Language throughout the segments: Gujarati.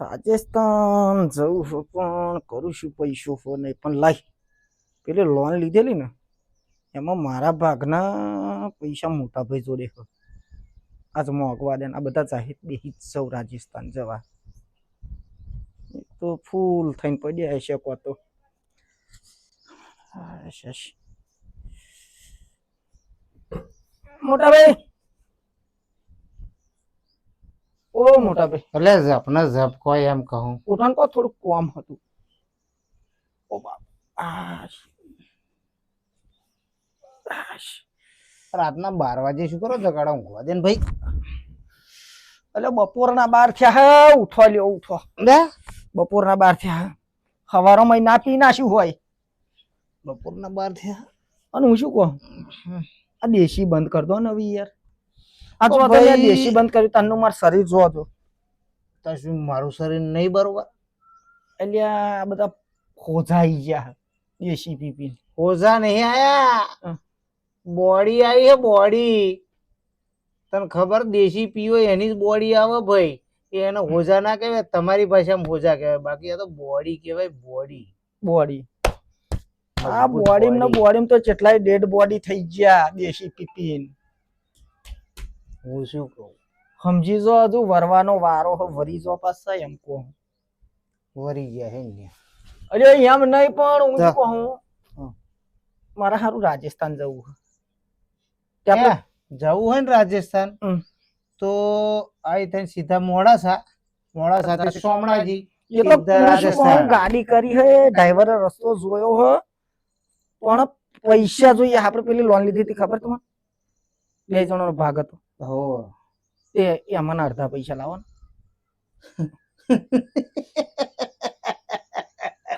રાજસ્થાન જવું છું પણ, કરું છું પૈસો ફોન, પણ લાઈ પેલી લોન લીધેલી ને, એમાં મારા ભાગના પૈસા મોટા ભાઈ જોડે છે આજ મોંઘવા દે આ બધા જાહેર બેહી સૌ રાજસ્થાન જવા. તો ફૂલ થઈને પડ્યા હશે કો તો. મોટા ભાઈ! ઓ મોટા ભાઈ. એટલે જપના જપ કોઈ એમ કહું. કહો થોડું કોમ હતું. ઓ બાપ. આશ. આશ. રાતના બાર વાગે શું કરો? જગાડો ઊંઘવા દે ને ભાઈ. એટલે બપોરના બાર થયા હે ઉઠો લ્યો ઉઠો. લે? બપોરના બાર થયા સવારમાં ના પી ના શું હોય? બપોરના બાર થયા અને હું શું કહું? આ દેશી બંધ કરી દો ને હવે યાર. આ તો તમે દેશી બંધ કર્યું તનનું મારું શરીર જો તો શું મારું શરીર નહીં બરોબર? એટલે આ બધા ખોજાઈ ગયા દેશી પી પી નહીં આયા? બોડી આવી હે બોડી. તને ખબર દેશી પીવો એની જ બોડી આવે ભાઈ. એને હોજા ના કહેવાય તમારી ભાષામાં હોજા કહેવાય. બાકી આ તો બોડી કહેવાય બોડી. બોડી. આ બોડી. ને બોડી તો કેટલાય ડેડ બોડી થઈ ગયા દેશી પી પીને હું શું કહું? સમજી જો હજુ વરવાનો વારો હો વરી જો પાછા એમ કહું. વરી ગયા હે ને. અરે એમ નહીં પણ હું કહું. મારે સારું રાજસ્થાન જવું ત્યાં હે, જવું હોય ને રાજસ્થાન? તો આઈ થઈને સીધા મોડાસા મોડાસા સોમણાજી રાજસ્થાન. ગાડી કરી હે ડ્રાઈવરે રસ્તો જોયો હે પણ પૈસા જોઈએ આપણે પેલી લોન લીધી હતી ખબર તમને? બે જણાનો ભાગ હતો. હો. એ મને અડધા પૈસા લાવો ને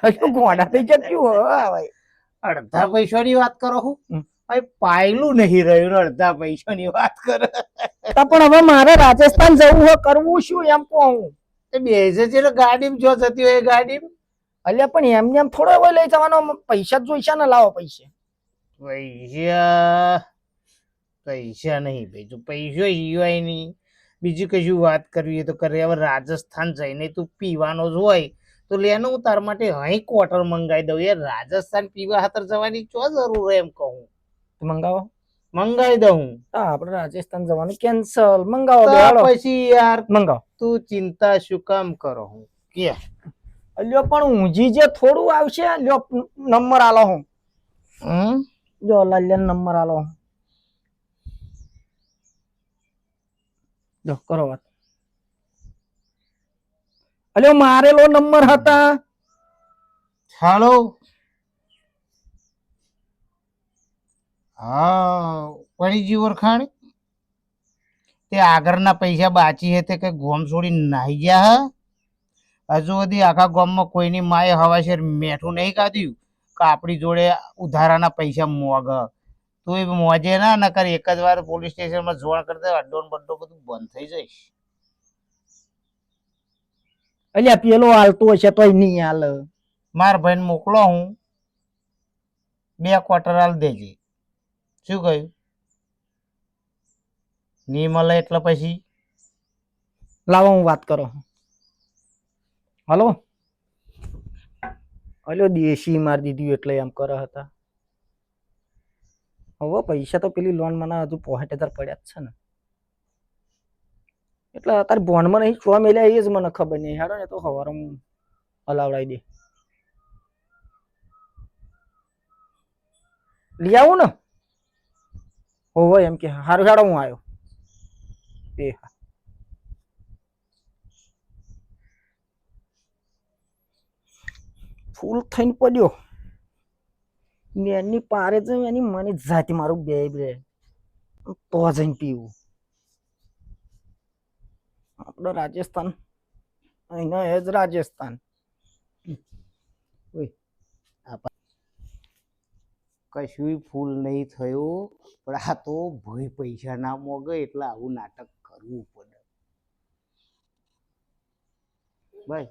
હજુ ગોડા થઈ જતું ભાઈ. અડધા પૈસાની વાત કરો હું? ભાઈ પાયલું નહીં રહ્યું અડધા અડધા પૈસાની વાત કરો. તો પણ હવે મારે રાજસ્થાન જવું હોય કરવું શું એમ કહું? એ બેસે છે ને ગાડીમાં જો જતી હોય એ ગાડીમાં. અલ્યા પણ એમને એમ થોડો લઈ જવાનો પૈસા જ જોઈશે ને લાવો પૈસા. પૈસા પૈસા નહીં ભાઈ જો પૈસો ઈવાય નહીં. બીજી કશું વાત કરવી તો કરે. હવે રાજસ્થાન જઈને તું પીવાનો જ હોય તો લેનો હું તાર માટે અહીં ક્વાર્ટર મંગાવી દઉં. યાર રાજસ્થાન પીવા ખાતર જવાની ચો જરૂર એમ કહું. મંગાવો. મંગાવી દઉં. હા આપણે રાજસ્થાન જવાનું. કેન્સલ. મંગાવો પછી યાર મંગાવો. તું ચિંતા શું કામ કરો હું? કે લ્યો પણ ઊંઝી જે થોડું આવશે લ્યો નંબર આલો હું. હમ? જો લાલ્યા નંબર આલો હું. જો, કરો વાત. અલ્યો, મારેલો નંબર હતા. હાલો. હા, પડીજી ઓળખાણ તે આગળના પૈસા બાચી હે તે કે ગોમ છોડી નાહી ગયા હા? હજુ સુધી આખા ગામમાં કોઈની માએ હવાશેર મેઠું નહીં કાઢ્યું કે આપણી જોડે ઉધારાના પૈસા મોગ તું એ મોજે ના નકર એક જ વાર પોલીસ સ્ટેશનમાં જોણ કરી દે અડ્ડો બડ્ડો બધું બંધ થઈ જઈશ. અલ્યા પેલો હાલતો હશે તોય નહીં હાલ. માર ભાઈને મોકલો હું. બે ક્વાર્ટર હાલ દેજે. શું કહ્યું? નહીં મળે એટલે પછી? લાવો હું વાત કરો. હલો? હલો દેશી મારી દીધી એટલે એમ કરે હતા. હવે પૈસા તો પેલી લોન મને હજુ પોસઠ હજાર પડ્યા જ છે ને. એટલે અત્યારે બોન્ડમાં નહીં છો મેલ્યા એ જ મને ખબર નહીં. હેડો ને તો સવારે હું હલાવડાવી દે. લઈ આવું ને. હોવે એમ કે. હારું, હેડો, હું આવ્યો એ હા. ફૂલ થઈને પડ્યો. ને એની પારે જઈને એની મને જાતિ મારું બે બે તો જઈને પીવું. આપણે રાજસ્થાન. અહીંના એ જ રાજસ્થાન. કશું ફૂલ નહીં થયું, પણ આ તો ભય પૈસા ના મોગે એટલે આવું નાટક કરવું પડે. ભાઈ